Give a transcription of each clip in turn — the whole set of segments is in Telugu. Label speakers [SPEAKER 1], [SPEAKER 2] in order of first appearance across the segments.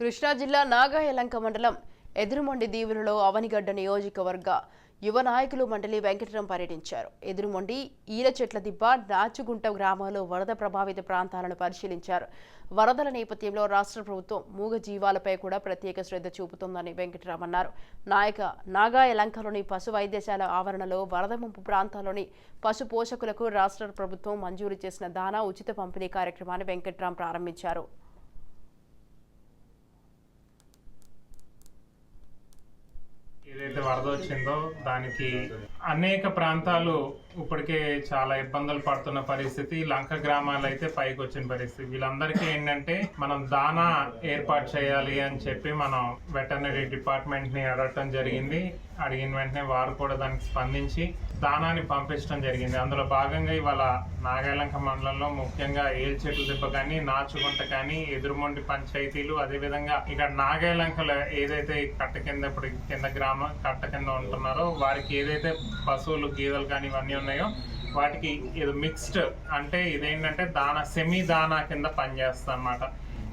[SPEAKER 1] కృష్ణా జిల్లా నాగాయలంక మండలం ఎదురుమొండి దీవులలో అవనిగడ్డ నియోజకవర్గ యువ నాయకులు మండలి వెంకటరాం పర్యటించారు. ఎదురుమొండి ఈల చెట్ల దిబ్బ నాచుగుంట గ్రామాల్లో వరద ప్రభావిత ప్రాంతాలను పరిశీలించారు. వరదల నేపథ్యంలో రాష్ట్ర ప్రభుత్వం మూగ జీవాలపై కూడా ప్రత్యేక శ్రద్ధ చూపుతోందని వెంకటరాం అన్నారు. నాయక నాగాయలంకలోని పశు వైద్యశాల ఆవరణలో వరద ముంపు ప్రాంతాల్లోని పశు పోషకులకు రాష్ట్ర ప్రభుత్వం మంజూరు చేసిన దానా ఉచిత పంపిణీ కార్యక్రమాన్ని వెంకటరామ్ ప్రారంభించారు.
[SPEAKER 2] ఏదైతే వరద వచ్చిందో దానికి అనేక ప్రాంతాలు ఇప్పటికే చాలా ఇబ్బందులు పడుతున్న పరిస్థితి. లంక గ్రామాలు అయితే పైకి వచ్చిన పరిస్థితి. వీళ్ళందరికీ ఏంటంటే మనం దానా ఏర్పాటు చేయాలి అని చెప్పి మనం వెటర్నరీ డిపార్ట్మెంట్ని అడగటం జరిగింది. అడిగిన వెంటనే వారు కూడా దానికి స్పందించి దానాన్ని పంపించడం జరిగింది. అందులో భాగంగా ఇవాళ నాగాలంక మండలంలో ముఖ్యంగా ఏల్చెట్ల దెబ్బ కానీ నాచుగుంట కానీ ఎదురుమొండి పంచాయతీలు అదేవిధంగా ఇక్కడ నాగాలంకలో ఏదైతే కట్ట కింద ఇప్పుడు కింద గ్రామ కట్ట కింద ఉంటున్నారో వారికి ఏదైతే పశువులు గీదలు కానీ ఇవన్నీ ఉన్నాయో వాటికి ఇది మిక్స్డ్ అంటే ఇదేంటంటే దాన సెమీ దానా కింద పనిచేస్తుంది అనమాట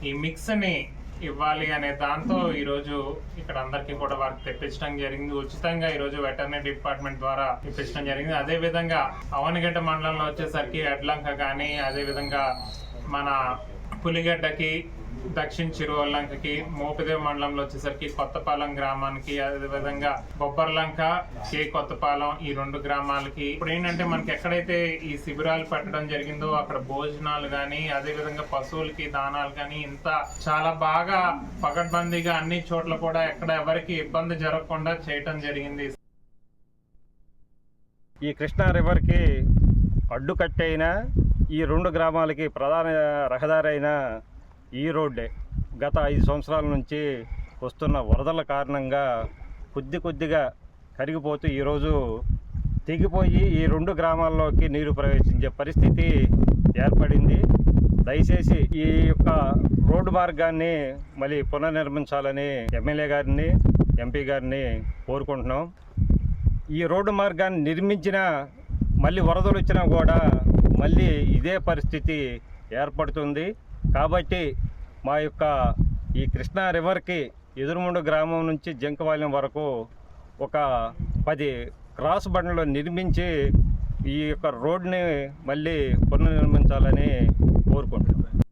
[SPEAKER 2] ఈ మిక్స్ని ఇవ్వాలి అనే దాంతో ఈరోజు ఇక్కడ అందరికీ కూడా వారికి తెప్పించడం జరిగింది. ఉచితంగా ఈరోజు వెటర్నరీ డిపార్ట్మెంట్ ద్వారా తెప్పించడం జరిగింది. అదే విధంగా అవనిగడ్డ మండలంలో వచ్చేసరికి ఎడ్లంక కానీ అదే విధంగా మన పులిగడ్డకి దక్షిణ చిరువల్లంకకి మోపిదేవ్ మండలంలో వచ్చేసరికి కొత్తపాలెం గ్రామానికి అదేవిధంగా బొబ్బర్లంక కే కొత్తపాలెం ఈ రెండు గ్రామాలకి. ఇప్పుడు ఏంటంటే మనకి ఎక్కడైతే ఈ శిబిరాలు పెట్టడం జరిగిందో అక్కడ భోజనాలు కానీ అదేవిధంగా పశువులకి దానాలు కానీ ఇంత చాలా బాగా పకడ్బందీగా అన్ని చోట్ల కూడా ఎక్కడ ఎవరికి ఇబ్బంది జరగకుండా చేయటం జరిగింది.
[SPEAKER 3] ఈ కృష్ణా రివర్కి అడ్డుకట్టైన ఈ రెండు గ్రామాలకి ప్రధాన రహదారి అయిన ఈ రోడ్డే. గత ఐదు సంవత్సరాల నుంచి వస్తున్న వరదల కారణంగా కొద్ది కొద్దిగా కరిగిపోతూ ఈరోజు తెగిపోయి ఈ రెండు గ్రామాల్లోకి నీరు ప్రవేశించే పరిస్థితి ఏర్పడింది. దయచేసి ఈ యొక్క రోడ్డు మార్గాన్ని మళ్ళీ పునర్నిర్మించాలని ఎమ్మెల్యే గారిని ఎంపీ గారిని కోరుకుంటున్నాం. ఈ రోడ్డు మార్గాన్ని నిర్మించిన మళ్ళీ వరదలు వచ్చినా కూడా మళ్ళీ ఇదే పరిస్థితి ఏర్పడుతుంది. కాబట్టి మా యొక్క ఈ కృష్ణా రివర్కి ఎదురుముండు గ్రామం నుంచి జంకవాలెం వరకు ఒక పది క్రాస్ బండ్లు నిర్మించి ఈ యొక్క రోడ్ని మళ్ళీ పునర్నిర్మించాలని కోరుకుంటున్నాను.